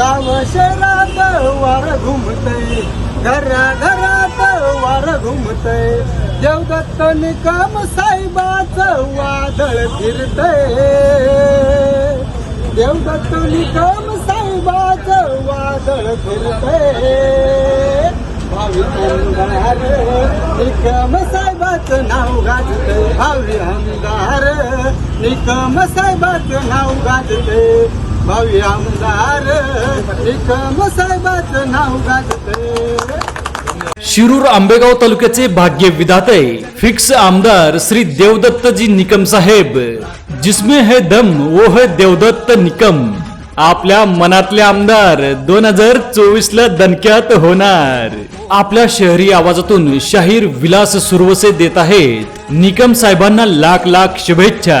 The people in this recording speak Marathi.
गाव शहरात वार घुमतय. घरा घरात वार घुमतय. देवदत्त निकम साहेबाचं वादळ फिरतय. देवदत्त निकम साहेबाचं वादळ फिरतय. भावी निकम साहेबाचं नाव गाजतय. भावी आमदार निकम साहेबाचं नाव गाजतय. भावी आमदार निकम साहेबाचं नाव गाजते शिरूर आंबेगाव तालुक्याचे भाग्य विधाते फिक्स आमदार श्री देवदत्त जी निकम साहेब. जिसमे है दम वो है देवदत्त निकम. आपल्या मनातले आमदार दोन हजार चोवीस ला दणक्यात होणार. आपल्या शहरी आवाजातून शाहीर विलास सुरवसे देत आहेत. निकम साहेबांना लाख लाख शुभेच्छा.